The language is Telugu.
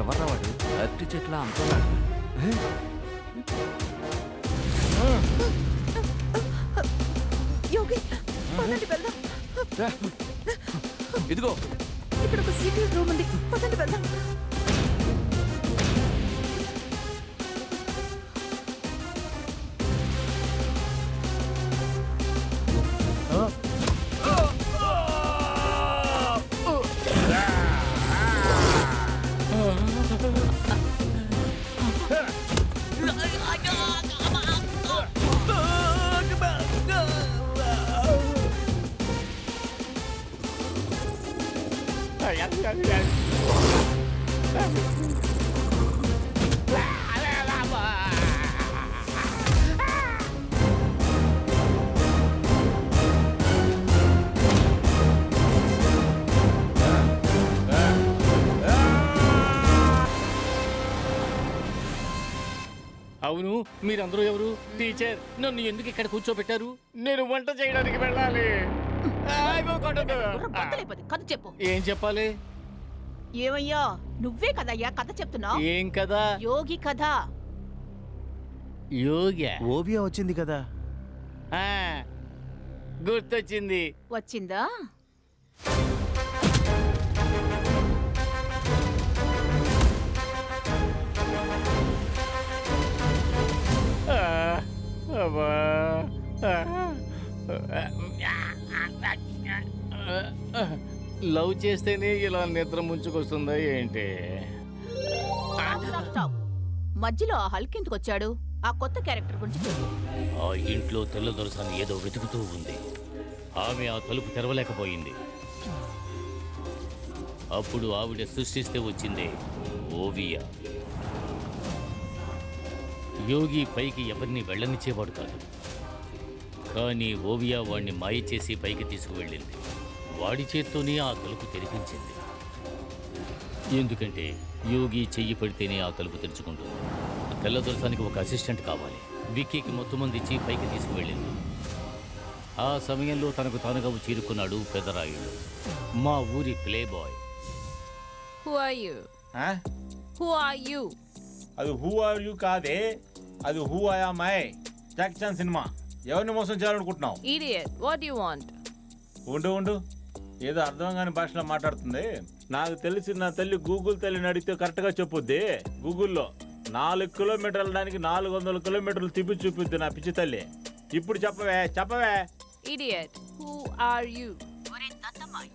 ఎవర్రా వాడు? అరటి చెట్ల అంటున్నాడు యోగి పదండి వెళ్దాం. ఇదిగో. ఇక్కడ ఒక సీక్రెట్ రూమ్ ఉంది. పదండి వెళ్దాం. అవును మీరందరూ ఎవరు? టీచర్ నన్ను ఎందుకు ఇక్కడ కూర్చోబెట్టారు? నేను వంట చేయడానికి వెళ్ళాలి. కథ చెప్పు. ఏం చెప్పాలి? ఏమయ్యా నువ్వే కదయ్యా కథ చెప్తున్నావు? ఏం కదా? యోగి కథ. యోగా ఓవియా వచ్చింది కదా. ఆ, గుర్తొచ్చింది. వచ్చిందా? ఆ, అబ్బా. లవ్ చేస్తేనే ఇలా నిద్ర ముంచుకొస్తుందా ఏంటి. మధ్యలో ఆ హల్క్ ఎందుకు వచ్చాడు? ఆ కొత్త క్యారెక్టర్ గురించి చెప్పు. ఆ ఇంట్లో తెల్ల దొరసాన్ని ఏదో వెతుకుతూ ఉంది. ఆమె ఆ తలుపు తెరవలేకపోయింది. అప్పుడు ఆవిడ సృష్టిస్తే వచ్చిందే ఓవియా. యోగి పైకి ఎవరిని వెళ్ళనిచ్చేవాడు కాదు. కానీ ఓవియా వాణ్ణి మాయ చేసి పైకి తీసుకువెళ్ళింది. వాడి చేత్తోనే ఆ తలుపు తెరిపించింది. ఎందుకంటే యోగి చెయ్యి పడితేనే ఆ తలుపు తెరుచుకుంటుంది. తెల్ల దొరసానికి ఒక అసిస్టెంట్ కావాలి. విక్కీకి మొత్తం మంది ఇచ్చి పైకి తీసుకువెళ్ళింది. ఆ సమయంలో తనకు తానుగా చీరుకున్నాడు పెదరాయుడు. మా ఊరి ప్లే బాయ్? అది హూ ఆర్ యూ కాదే? అది హూ ఆయా మై జాక్సన్ సినిమా ఎవరిని మోసం చేయాలనుకుంటున్నావు? Do you want? ఉండు ఉండు. ఏదో అర్థం కాని భాషలో మాట్లాడుతుంది. నాకు తెలిసి నా తల్లి గూగుల్ తల్లిని అడిగితే కరెక్ట్గా చెప్పుద్ది. గూగుల్లో నాలుగు కిలోమీటర్ల దానికి నాలుగు వందల కిలోమీటర్లు తిప్పి చూపిద్ది నా పిచ్చి తల్లి. ఇప్పుడు చెప్పవే చెప్పవే. Idiot who are you